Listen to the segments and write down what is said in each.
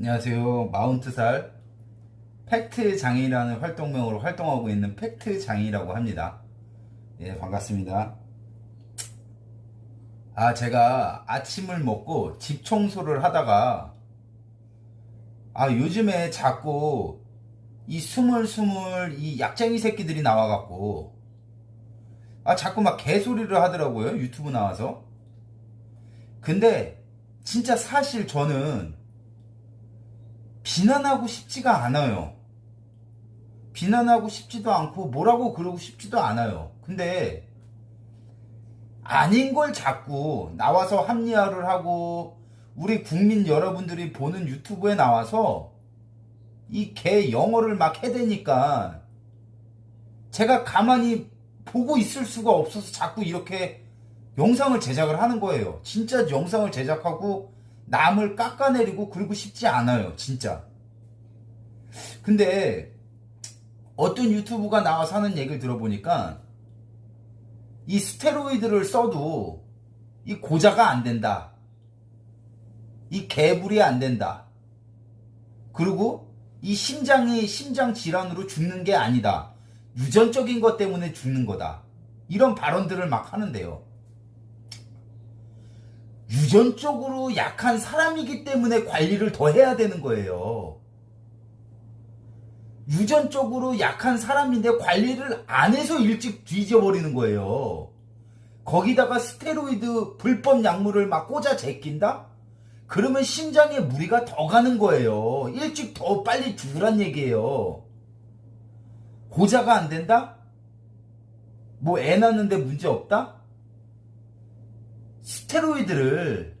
안녕하세요. 마운트살 팩트 장이라는 활동명으로 활동하고 있는 팩트 장이라고 합니다. 예, 반갑습니다. 아, 제가 아침을 먹고 집 청소를 하다가 아, 요즘에 자꾸 이 스물스물 이 약쟁이 새끼들이 나와갖고 아, 자꾸 막 개소리를 하더라고요. 유튜브 나와서. 근데 진짜 사실 저는 비난하고 싶지가 않아요. 비난하고 싶지도 않고 뭐라고 그러고 싶지도 않아요. 근데 아닌 걸 자꾸 나와서 합리화를 하고 우리 국민 여러분들이 보는 유튜브에 나와서 이 개 영어를 막 해대니까 제가 가만히 보고 있을 수가 없어서 자꾸 이렇게 영상을 제작을 하는 거예요. 진짜 영상을 제작하고 남을 깎아내리고 그러고 싶지 않아요. 진짜. 근데 어떤 유튜브가 나와서 하는 얘기를 들어보니까 이 스테로이드를 써도 이 고자가 안 된다. 이 개불이 안 된다. 그리고 이 심장이 심장 질환으로 죽는 게 아니다. 유전적인 것 때문에 죽는 거다. 이런 발언들을 막 하는데요. 유전적으로 약한 사람이기 때문에 관리를 더 해야 되는 거예요. 유전적으로 약한 사람인데 관리를 안 해서 일찍 뒤져버리는 거예요. 거기다가 스테로이드 불법 약물을 막 꽂아 제낀다? 그러면 심장에 무리가 더 가는 거예요. 일찍 더 빨리 죽으란 얘기예요. 고자가 안 된다? 뭐 애 낳는데 문제 없다? 스테로이드를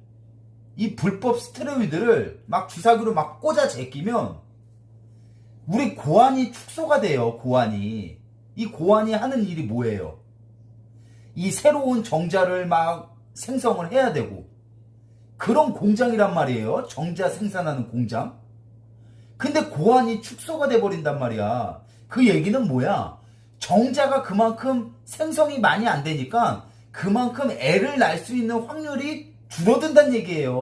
이 불법 스테로이드를 막 주사기로 막 꽂아 제끼면 우리 고환이 축소가 돼요. 고환이 이 고환이 하는 일이 뭐예요? 이 새로운 정자를 막 생성을 해야 되고 그런 공장이란 말이에요. 정자 생산하는 공장. 근데 고환이 축소가 돼 버린단 말이야. 그 얘기는 뭐야? 정자가 그만큼 생성이 많이 안 되니까 그만큼 애를 낳을 수 있는 확률이 줄어든다는 얘기예요.